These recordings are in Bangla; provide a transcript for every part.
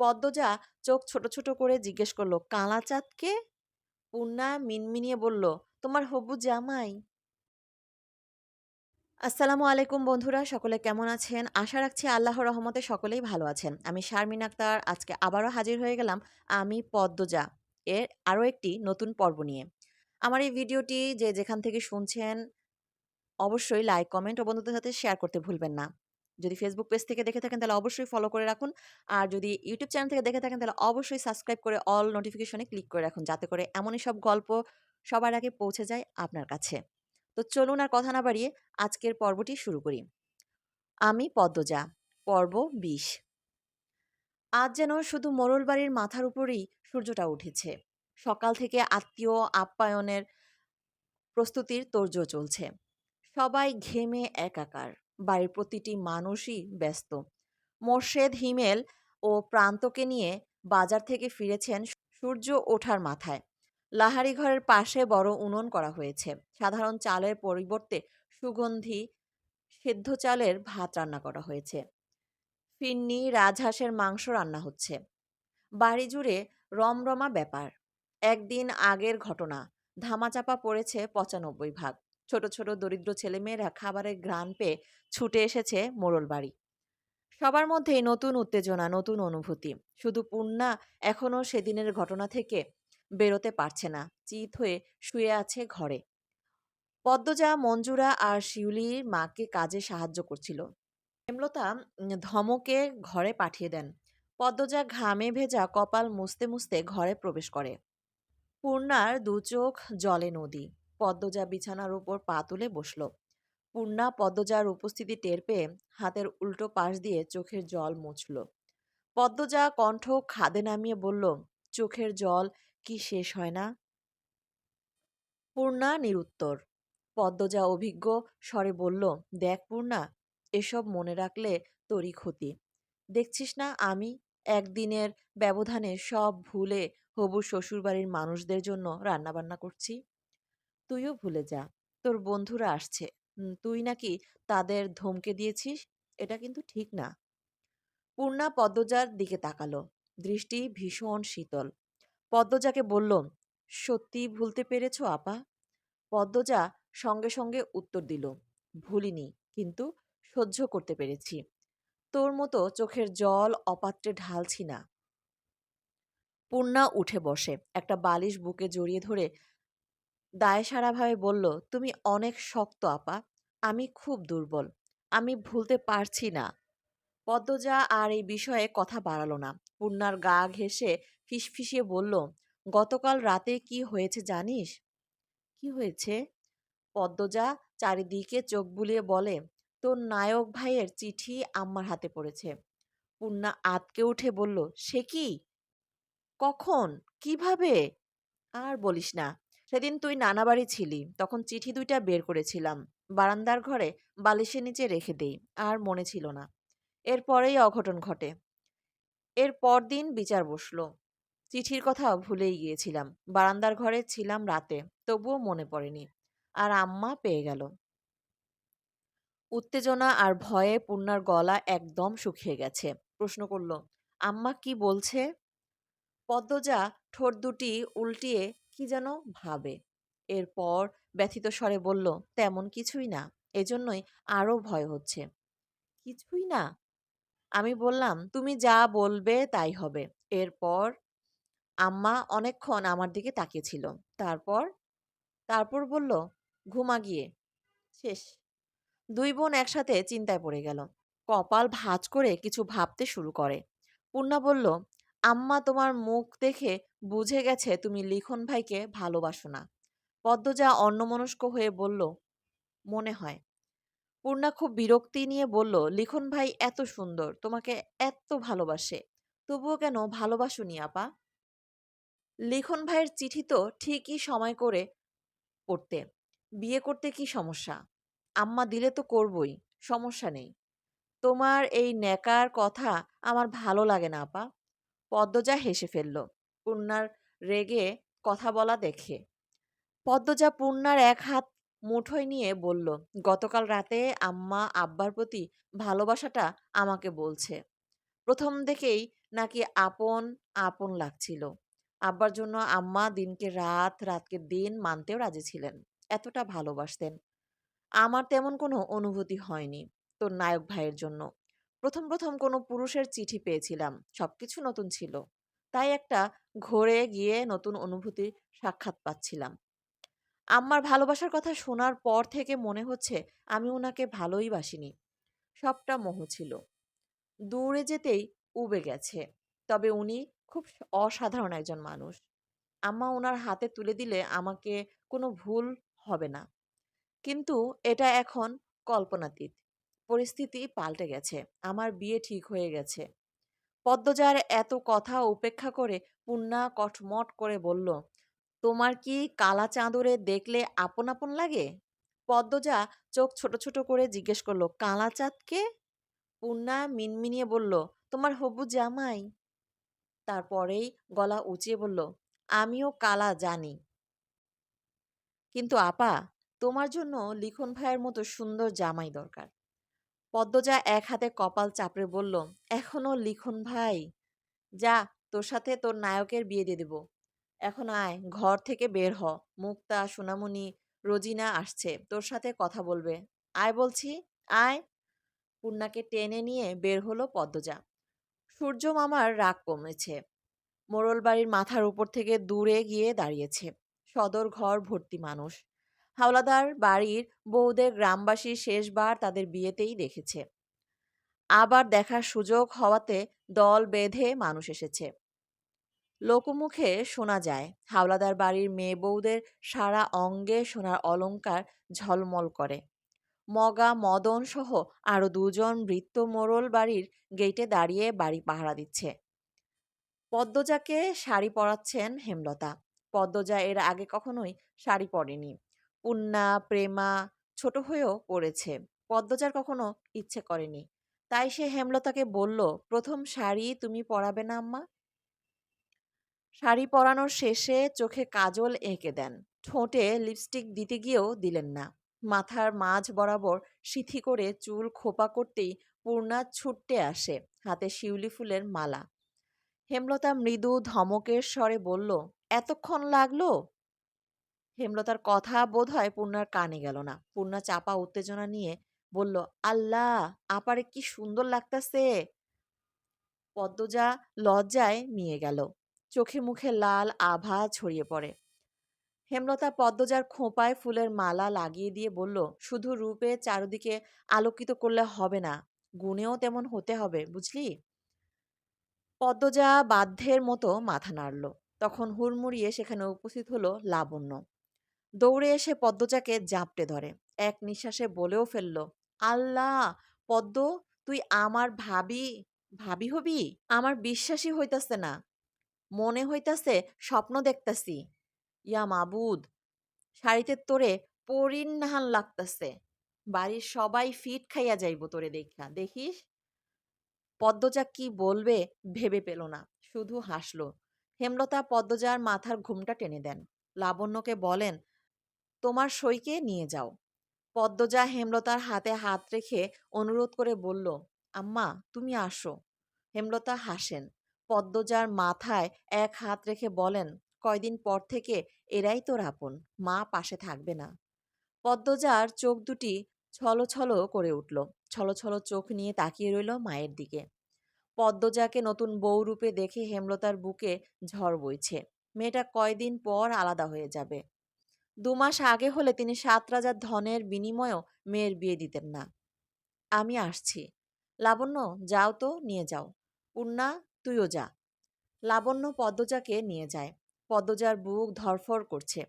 পদ্মজা চোখ ছোট ছোট করে জিজ্ঞেস করল কালা চাঁদকে পূর্ণা মিনমিনিয়ে বলল, তোমার হবু জামাই। আসসালামু আলাইকুম বন্ধুরা, সকলে কেমন আছেন? আশা রাখছি আল্লাহর রহমতে সকলেই ভালো আছেন। আমি শারমিন আক্তার, আজকে আবারও হাজির হয়ে গেলাম আমি পদ্মজা এর আরও একটি নতুন পর্ব নিয়ে। আমার এই ভিডিওটি যে যেখান থেকে শুনছেন, অবশ্যই লাইক, কমেন্ট ও বন্ধুদের সাথে শেয়ার করতে ভুলবেন না। যদি ফেসবুক পেজ থেকে দেখে থাকেন, তাহলে অবশ্যই ফলো করে রাখুন। আর যদি ইউটিউব চ্যানেল থেকে দেখে থাকেন, তাহলে অবশ্যই সাবস্ক্রাইব করে অল নোটিফিকেশনে ক্লিক করে রাখুন, যাতে করে এমনই সব গল্প সবার আগে পৌঁছে যায় আপনার কাছে। তো চলুন আর কথা না বাড়িয়ে আজকের পর্বটি শুরু করি। আমি পদ্মজা, পর্ব বিশ। আজ যেন শুধু মোরল বাড়ির মাথার উপরেই সূর্যটা উঠেছে। সকাল থেকে আত্মীয়, আপ্যায়নের প্রস্তুতির তোড়জোড় চলছে। সবাই ঘেমে একাকার। বাড়ির প্রতিটি মানুষই ব্যস্ত। মোর্শেদ, হিমেল ও প্রান্তকে নিয়ে বাজার থেকে ফিরেছেন সূর্য ওঠার মাথায়। লাহারি ঘরের পাশে বড় উনুন করা হয়েছে। সাধারণ চালের পরিবর্তে সুগন্ধি, সেদ্ধ চালের ভাত রান্না করা হয়েছে। ফিন্নি, রাজহাঁসের মাংস রান্না হচ্ছে। বাড়ি জুড়ে রমরমা ব্যাপার। একদিন আগের ঘটনা। ধামাচাপা পড়েছে পঁচানব্বই ভাগ। ছোট ছোট দরিদ্র ছেলেমেয়েরা খাবারের ঘ্রাণ পেয়ে ছুটে এসেছে মোড়ল বাড়ি। সবার মধ্যেই নতুন উত্তেজনা, নতুন অনুভূতি। শুধু পূর্ণা এখনও সেদিনের ঘটনা থেকে বেরোতে পারছে না, চিত হয়ে শুয়ে আছে ঘরে। পদ্মজা, মঞ্জুরা আর শিউলির মাকে কাজে সাহায্য করছিল। হেমলতা ধমকে ঘরে পাঠিয়ে দেন। পদ্মজা ঘামে ভেজা কপাল মুছতে মুছতে ঘরে প্রবেশ করে। পূর্ণার দু চোখ জলে নদী। পদ্মজা বিছানার উপর পা তুলে বসল। পূর্ণা পদ্মজার উপস্থিতি টের পেয়ে হাতের উল্টো পাশ দিয়ে চোখের জল মুছল। পদ্মজা কণ্ঠ খাদে নামিয়ে বলল, চোখের জল কি শেষ হয় না? পূর্ণা নিরুত্তর। পদ্মজা অভিজ্ঞ স্বরে বলল, দেখ পূর্ণা, এসব মনে রাখলে তোরই ক্ষতি। দেখছিস না আমি একদিনের ব্যবধানে সব ভুলে হবু শ্বশুরবাড়ির মানুষদের জন্য রান্নাবান্না করছি? তুইও ভুলে যা। তোর বন্ধুরা আসছে। তুই নাকি তাদের ধমকে দিয়েছিস? এটা কিন্তু ঠিক না। পূর্ণা পদ্মজার দিকে তাকালো। দৃষ্টি ভীষণ শীতল। পদ্মজাকে বলল সত্যি ভুলতে পেরেছ, আপা? পদ্মজা সঙ্গে সঙ্গে উত্তর দিল, ভুলিনি, কিন্তু সহ্য করতে পেরেছি। তোর মতো চোখের জল অপাত্রে ঢালছি না। পূর্ণা উঠে বসে, একটা বালিশ বুকে জড়িয়ে ধরে দায়সারাভাবে বলল, তুমি অনেক শক্ত, আপা। আমি খুব দুর্বল। আমি ভুলতে পারছি না। পদ্মজা আর এই বিষয়ে কথা বাড়ালো না। পূর্ণার গা ঘেঁষে ফিসফিসিয়ে বলল, গতকাল রাতে কি হয়েছে জানিস? কি হয়েছে? পদ্মজা চারিদিকে চোখ বুলিয়ে বলে, তোর নায়ক ভাইয়ের চিঠি আম্মার হাতে পড়েছে। পূর্ণা আতকে উঠে বলল, সে কি? কখন? কীভাবে? আর বলিস না। সেদিন তুই নানা বাড়ি ছিলি, তখন চিঠি দুইটা বের করেছিলাম। বারান্দার ঘরে বালিশের নিচে রেখে দেই, আর মনে ছিল না। এরপরেই অঘটন ঘটে। এর পরদিন বিচার বসল। চিঠির কথা ভুলেই গিয়েছিলাম। বারান্দার ঘরে ছিলাম রাতে, তবুও মনে পড়েনি। আর আম্মা পেয়ে গেল। উত্তেজনা আর ভয়ে পূর্ণার গলা একদম শুকিয়ে গেছে। প্রশ্ন করল, আম্মা কি বলছে? পদ্মজা ঠোঁট দুটি উল্টিয়ে কি যেন ভাবে। এরপর ব্যথিত স্বরে বলল, তেমন কিছুই না, এজন্যই আরও ভয় হচ্ছে। কিছুই না? আমি বললাম, তুমি যা বলবে তাই হবে। এরপর, আম্মা অনেকক্ষণ আমার দিকে তাকিয়েছিল। তারপর তারপর বলল, ঘুমা গিয়ে। শেষ। দুই বোন একসাথে চিন্তায় পড়ে গেল। কপাল ভাঁজ করে কিছু ভাবতে শুরু করে। পূর্ণা বলল আম্মা তোমার মুখ দেখে বুঝে গেছে তুমি লিখন ভাইকে ভালোবাসো না। পদ্মজা অন্যমনস্ক হয়ে বলল, মনে হয়। পূর্ণা খুব বিরক্তি নিয়ে বলল, লিখন ভাই এত সুন্দর, তোমাকে এত ভালোবাসে। তবুও কেন ভালোবাসুনি আপা? লিখন ভাইয়ের চিঠি তো ঠিকই সময় করে পড়তে। বিয়ে করতে কি সমস্যা? আম্মা দিলে তো করবই, সমস্যা নেই। তোমার এই ন্যাকার কথা আমার ভালো লাগে না আপা। পদ্মজা হেসে ফেলল পূর্ণার রেগে কথা বলা দেখে পদ্মজা পূর্ণার এক হাত মুঠোয় নিয়ে বলল গতকাল রাতে আম্মা আব্বার প্রতি ভালোবাসাটা আমাকে বলছে প্রথম দেখেই নাকি আপন, আপন লাগছিল। আব্বার জন্য আম্মা দিনকে রাত, রাতকে দিন মানতেও রাজি ছিলেন। এতটা ভালোবাসতেন। আমার তেমন কোনো অনুভূতি হয়নি তোর নায়ক ভাইয়ের জন্য। ১ম, ১ম কোনো পুরুষের চিঠি পেয়েছিলাম। সবকিছু নতুন ছিল। তাই একটা ঘোরে গিয়ে নতুন অনুভূতির সাক্ষাৎ পাচ্ছিলাম। আম্মার ভালোবাসার কথা শোনার পর থেকে মনে হচ্ছে আমি ওনাকে ভালোই বাসিনি। সবটা মোহ ছিল। দূরে যেতেই উবে গেছে। তবে উনি খুব অসাধারণ একজন মানুষ। আম্মা ওনার হাতে তুলে দিলে আমাকে কোনো ভুল হবে না। কিন্তু এটা এখন কল্পনাতীত। পরিস্থিতি পাল্টে গেছে। আমার বিয়ে ঠিক হয়ে গেছে। পদ্মজার এত কথা উপেক্ষা করে পূর্ণা কটমট করে বলল, "তোমার কি কালা চাঁদরে দেখলে আপন, আপন লাগে?" পদ্মজা চোখ ছোট, ছোট করে জিজ্ঞেস করল "কালা চাঁদ কে?" পূর্ণা মিনমিনিয়ে বলল, "তোমার হবু জামাই।" তারপরেই গলা উঁচিয়ে বলল, "আমিও কালা জানি। কিন্তু আপা, তোমার জন্য লিখন ভাইয়ের মতো সুন্দর জামাই দরকার।" পদ্মজা এক হাতে কপাল চাপড়ে বলল, "এখনও লিখন ভাই? যা, তোর সাথে তোর নায়কের বিয়ে দিয়ে দেব। এখন আয়, ঘর থেকে বের হ। মুক্তা, সোনামণি, রোজিনা আসছে। তোর সাথে কথা বলবে। আয় বলছি, আয়।" পূর্ণাকে টেনে নিয়ে বের হলো পদ্মজা। সূর্য মামার রাগ কমেছে। মোড়ল বাড়ির মাথার উপর থেকে দূরে গিয়ে দাঁড়িয়েছে। সদর ঘর ভর্তি মানুষ। হাওলাদার বাড়ির বউদের গ্রামবাসী শেষবার তাদের বিয়েতেই দেখেছে। আবার দেখার সুযোগ হওয়াতে দল বেঁধে মানুষ এসেছে। লোকমুখে শোনা যায়, হাওলাদার বাড়ির মেয়ে বউদের সারা অঙ্গে সোনার অলংকার ঝলমল করে। মগা, মদন সহ আরও দুজন বৃত্ত মোড়ল বাড়ির গেইটে দাঁড়িয়ে বাড়ি পাহারা দিচ্ছে। পদ্মজাকে শাড়ি পরাচ্ছেন হেমলতা। পদ্মজা এর আগে কখনোই শাড়ি পরেনি। পূর্ণা, প্রেমা ছোট হয়েও পড়েছে। পদ্মজার কখনো ইচ্ছে করেনি। তাই সে হেমলতাকে বলল, "প্রথম শাড়ি তুমি পরাবে না আম্মা?" শাড়ি পরানোর শেষে চোখে কাজল এঁকে দেন। ঠোঁটে লিপস্টিক দিতে গিয়েও দিলেন না। মাথার মাঝ বরাবর সিথি করে চুল খোপা করতেই পূর্ণা ছুট্টে আসে, হাতে শিউলি ফুলের মালা। হেমলতা মৃদু ধমকের স্বরে বলল, "এতক্ষণ লাগল?" হেমলতার কথা বোধ হয় পূর্ণার কানে গেল না। পূর্ণা চাপা উত্তেজনা নিয়ে বলল, "আল্লাহ! আপারে কি সুন্দর লাগতাছে!" পদ্মজা লজ্জায় নিয়ে গেল। চোখে মুখে লাল আভা ছড়িয়ে পড়ে। হেমলতা পদ্মজার খোঁপায় ফুলের মালা লাগিয়ে দিয়ে বলল, "শুধু রূপে চারদিকে আলোকিত করলে হবে না, গুণেও তেমন হতে হবে, বুঝলি?" পদ্মজা বাধ্যের মতো মাথা নাড়ল। তখন হুড়মুড়িয়ে সেখানে উপস্থিত হলো লাবণ্য। দৌড়ে এসে পদ্মজাকে জাপটে ধরে। এক নিঃশ্বাসে বলেও ফেলল, "আল্লাহ! পদ্ম, তুই আমার ভাবি ভাবি হবি? আমার বিশ্বাসই হইতাছে না। মনে হইতাছে স্বপ্ন দেখতাছি। ইয়া মাবুদ! শাড়িতে তোরে পরীর নাহান লাগতাছে। বাড়ির সবাই ফিট খাইয়া যাইব তোরে দেইখা, দেখিস?" পদ্মজা কি বলবে ভেবে পেল না। শুধু হাসল। হেমলতা পদ্মজার মাথার ঘুমটা টেনে দেন। লাবণ্যকে বলেন, "তোমার সইকে নিয়ে যাও।" পদ্মজা হেমলতার হাতে হাত রেখে অনুরোধ করে বলল, "আম্মা, তুমি আসো।" হেমলতা হাসেন। পদ্মজার মাথায় এক হাত রেখে বলেন, "কয়দিন পর থেকে এরাই তোর আপন। মা পাশে থাকবে না।" পদ্মজার চোখ দুটি ছলছল করে উঠল। ছলছল চোখ নিয়ে তাকিয়ে রইল মায়ের দিকে। পদ্মজাকে নতুন বউ রূপে দেখে হেমলতার বুকে ঝড় বইছে। মেয়েটা কয়দিন পর আলাদা হয়ে যাবে। দুমাস আগে হলে তিনি সাত রাজার ধনের বিনিময়েও মেয়ের বিয়ে দিতেন না। "আমি আসছি। লাবণ্য, যাও তো, নিয়ে যাও। পূর্ণা, তুইও যা।" লাবণ্য পদ্মজাকে নিয়ে যায়। পদ্মজার বুক ধড়ফড় করছে।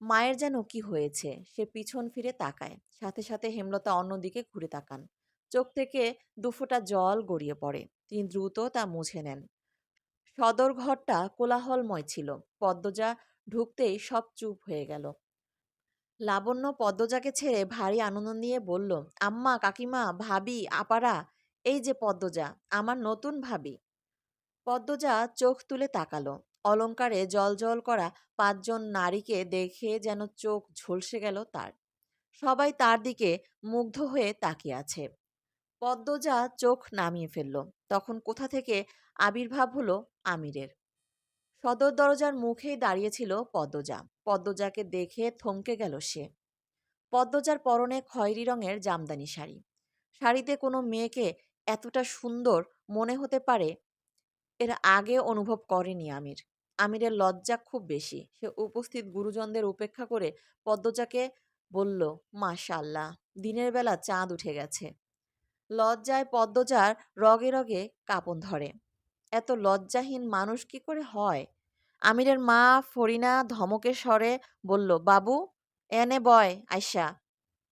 মায়ের যেন কি হয়েছে। সে পিছন ফিরে তাকায়। সাথে সাথে হেমলতা অন্যদিকে ঘুরে তাকান। চোখ থেকে দুফোঁটা জল গড়িয়ে পড়ে। তিনি দ্রুত তা মুছে নেন। সদর ঘরটা কোলাহলময় ছিল। পদ্মজা ঢুকতেই সব চুপ হয়ে গেল। লাবণ্য পদ্মজাকে ছেড়ে ভারী আনন্দ নিয়ে বলল, "আম্মা, কাকিমা, ভাবি, আপারা, এই যে পদ্মজা, আমার নতুন ভাবি।" পদ্মজা চোখ তুলে তাকালো। অলংকারে জ্বলজ্বল করা পাঁচজন নারীকে দেখে যেন চোখ ঝলসে গেল তার। সবাই তার দিকে মুগ্ধ হয়ে তাকিয়ে আছে। পদ্মজা চোখ নামিয়ে ফেলল তখন কোথা থেকে আবির্ভাব হলো আমিরের সদর দরজার মুখেই দাঁড়িয়েছিল পদ্মজা। পদ্মজাকে দেখে থমকে গেল সে। পদ্মজার পরনে খয়েরি রঙের জামদানি শাড়ি। শাড়িতে কোনো মেয়েকে এতটা সুন্দর মনে হতে পারে, এর আগে অনুভব করেনি আমির। আমিরের লজ্জা খুব বেশি। সে উপস্থিত গুরুজনদের উপেক্ষা করে পদ্মজাকে বলল মাশাল্লাহ দিনের বেলা চাঁদ উঠে গেছে। লজ্জায় পদ্মজার রগে রগে কাঁপন ধরে। এত লজ্জাহীন মানুষ কি করে হয়? আমিরের মা ফরিনা ধমকের স্বরে বলল, বাবু, এনে বয়, আয়শা।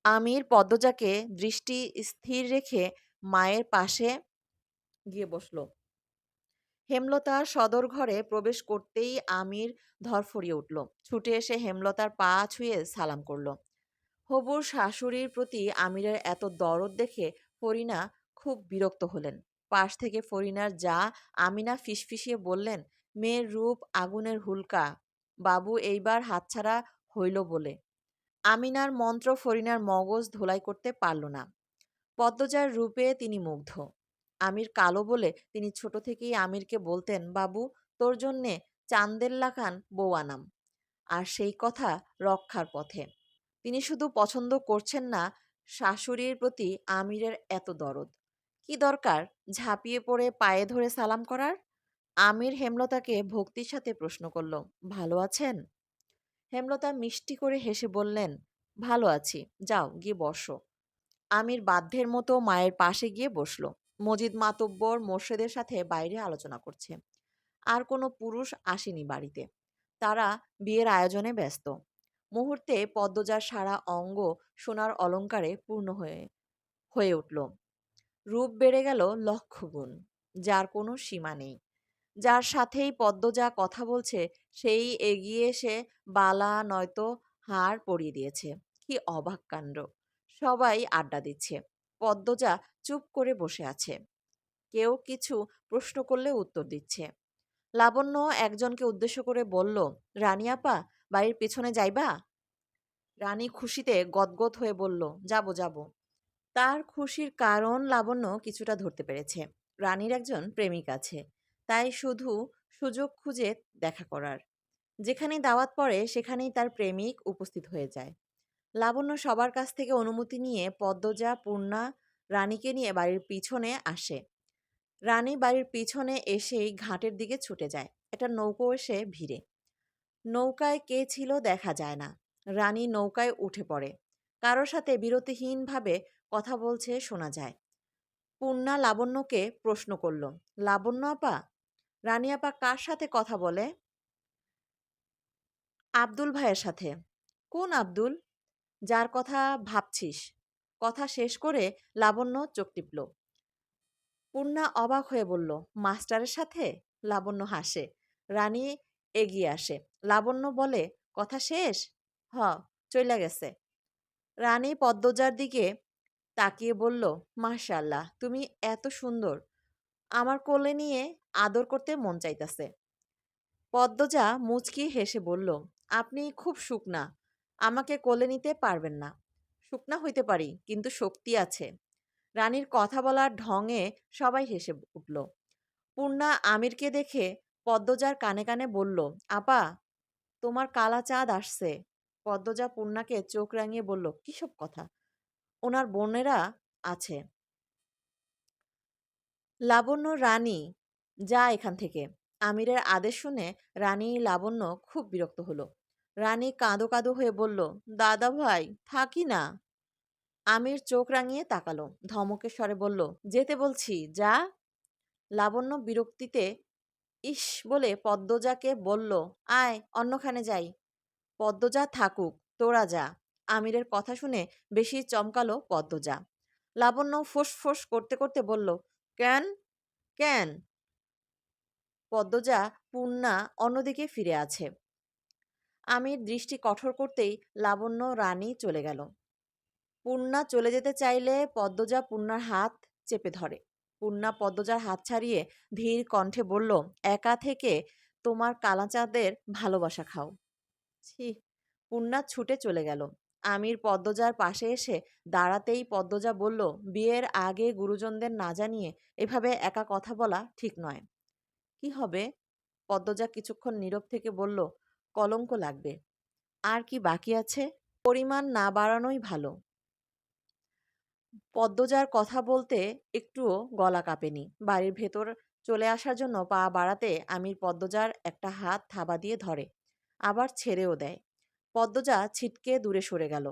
আমির পদ্মজাকে দৃষ্টি স্থির রেখে মায়ের পাশে গিয়ে বসল। হেমলতার সদর ঘরে প্রবেশ করতেই আমির ধরফরিয়ে উঠল। ছুটে এসে হেমলতার পা ছুঁয়ে সালাম করল। হবুর শাশুড়ির প্রতি আমিরের এত দরদ দেখে ফরিনা খুব বিরক্ত হলেন। পাশ থেকে ফরিনার যা আমিনা ফিসফিসিয়ে বললেন মেয়ের রূপ আগুনের হুলকা। বাবু, এইবার হাতছাড়া হইল বলে। আমিনার মন্ত্র ফরিনার মগজ ধোলাই করতে পারল না। পদ্মজার রূপে তিনি মুগ্ধ। আমির কালো বলে তিনি ছোট থেকেই আমিরকে বলতেন, বাবু, তোর জন্যে চান্দেল্লা খান বউ আনাম। আর সেই কথা রক্ষার পথে। তিনি শুধু পছন্দ করছেন না, শাশুড়ির প্রতি আমিরের এত দরদ। কি দরকার? ঝাঁপিয়ে পড়ে পায়ে ধরে সালাম করার? আমির হেমলতাকে ভক্তির সাথে প্রশ্ন করল, ভালো আছেন? হেমলতা মিষ্টি করে হেসে বললেন, ভালো আছি, যাও গিয়ে বসো। আমির বাধ্যের মতো মায়ের পাশে গিয়ে বসল। মজিদ মাতব্বর মোর্শেদের সাথে বাইরে আলোচনা করছে। আর কোনো পুরুষ আসেনি বাড়িতে। তারা বিয়ের আয়োজনে ব্যস্ত। মুহূর্তে পদ্মজার সারা অঙ্গ সোনার অলঙ্কারে পূর্ণ হয়ে হয়ে উঠল। রূপ বেড়ে গেল লক্ষ গুণ যার কোনো সীমা নেই। যার সাথেই পদ্মজা কথা বলছে, সেই এগিয়ে এসে বালা নয়তো হার পরিয়ে দিয়েছে। কি অবাক কাণ্ড। সবাই আড্ডা দিচ্ছে। পদ্মজা চুপ করে বসে আছে। কেউ কিছু প্রশ্ন করলে উত্তর দিচ্ছে। লাবণ্য একজনকে উদ্দেশ্য করে বলল, রানী আপা, বাড়ির পেছনে যাইবা? রানী খুশিতে গদগদ হয়ে বলল, যাব যাব। তার খুশির কারণ লাবণ্য কিছুটা ধরতে পেরেছে। রানীর একজন প্রেমিক আছে। তাই শুধু সুযোগ খুঁজে দেখা করার। যেখানেই দাওয়াত পড়ে, সেখানেই তার প্রেমিক উপস্থিত হয়ে যায়। লাবণ্য সবার কাছ থেকে অনুমতি নিয়ে পদ্মজা, পূর্ণা, রানীকে নিয়ে বাড়ির পিছনে আসে। রানী বাড়ির পিছনে এসেই ঘাটের দিকে ছুটে যায়। একটা নৌকো এসে ভিড়ে। নৌকায় কে ছিল দেখা যায় না। রানী নৌকায় উঠে পড়ে। কারোর সাথে বিরতিহীনভাবে কথা বলছে শোনা যায়। পূর্ণা লাবণ্যকে প্রশ্ন করল, লাবণ্য আপা রানী আপা কার সাথে কথা বলে? আব্দুল ভাইয়ের সাথে। কোন আব্দুল? যার কথা ভাবছিস। কথা শেষ করে লাবণ্য চোখ টিপল। পূর্ণা অবাক হয়ে বলল, মাস্টারের সাথে? লাবণ্য হাসে। রানী এগিয়ে আসে। লাবণ্য বলে, কথা শেষ? হ চলে গেছে। রানী পদ্মজার দিকে তাকিয়ে বলল মাশাল্লাহ তুমি এত সুন্দর। আমার কোলে নিয়ে আদর করতে মন চাইতাছে। পদ্মজা মুচকি হেসে বলল, আপনি খুব শুকনা। আমাকে কোলে নিতে পারবেন না। শুকনা হইতে পারি, কিন্তু শক্তি আছে রানীর কথা বলার ঢঙে সবাই হেসে উঠল। পূর্ণা আমিরকে দেখে পদ্মজার কানে কানে বলল, আপা, তোমার কালা চাঁদ আসছে পদ্মজা পূর্ণাকে চোখ রাঙিয়ে বলল, কিসব কথা? ওনার বোনেরা আছে। লাবণ্য রানী যা এখান থেকে। আমিরের আদেশ শুনে রানী লাবণ্য খুব বিরক্ত হলো। রানী কাঁদো কাঁদো হয়ে বলল, দাদা ভাই, থাকি না। আমির চোখ রাঙিয়ে তাকালো, ধমকের স্বরে বলল, যেতে বলছি, যা। লাবণ্য বিরক্তিতে, ইস, বলে পদ্মজাকে বলল, আয়, অন্যখানে যাই। পদ্মজা থাকুক, তোরা যা। আমিরের কথা শুনে বেশি চমকালো পদ্মজা। লাবণ্য ফোঁস করতে করতে বলল, কেন? কেন? পদ্মজা পূর্ণা অন্যদিকে ফিরে আছে। আমির দৃষ্টি কঠোর করতেই লাবণ্য রানী চলে গেল। পূর্ণা চলে যেতে চাইলে পদ্মজা পূর্ণার হাত চেপে ধরে। পূর্ণা পদ্মজার হাত ছাড়িয়ে ধীর কণ্ঠে বলল, একা থেকে তোমার কালাচাঁদের ভালোবাসা খাও। ছি পূর্ণা ছুটে চলে গেল। আমির পদ্মজার পাশে এসে দাঁড়াতেই পদ্মজা বলল, বিয়ের আগে গুরুজনদের না জানিয়ে এভাবে একা কথা বলা ঠিক নয়। কি হবে? পদ্মজা কিছুক্ষণ নীরব থেকে বলল, কলঙ্ক লাগবে। আর কি বাকি আছে? পরিমাণ না বাড়ানোই ভালো। পদ্মজার কথা বলতে একটুও গলা কাঁপেনি। বাড়ির ভেতর চলে আসার জন্য পা বাড়াতে আমির পদ্মজার একটা হাত থাবা দিয়ে ধরে, আবার ছেড়েও দেয়। পদ্মজা ছিটকে দূরে সরে গেল।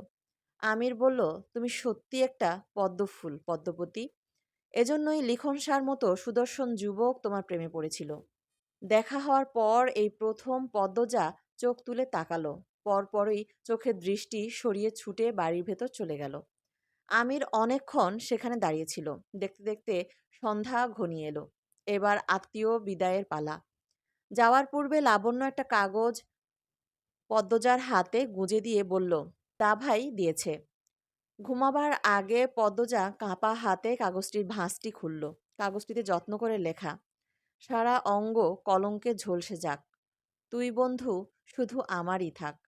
আমির বলল, তুমি সত্যি একটা পদ্মফুল, পদ্মপতি। এজন্যই লিখন সার মতো সুদর্শন যুবক তোমার প্রেমে পড়েছিল। দেখা হওয়ার পর এই প্রথম পদ্মজা চোখ তুলে তাকালো। পরপরই চোখের দৃষ্টি সরিয়ে ছুটে বাড়ির ভেতর চলে গেল। আমির অনেকক্ষণ সেখানে দাঁড়িয়েছিল দেখতে দেখতে সন্ধ্যা ঘনিয়ে এলো। এবার আত্মীয় বিদায়ের পালা। যাওয়ার পূর্বে লাবণ্য একটা কাগজ পদ্মজার হাতে গুঁজে দিয়ে বলল, তা ভাই দিয়েছে। ঘুমাবার আগে পদ্মজা কাঁপা হাতে কাগজটির ভাঁজটি খুলল। কাগজটিতে যত্ন করে লেখা, সারা অঙ্গ কলঙ্কে ঝলসে যাক। তুই বন্ধু, শুধু আমারই থাক।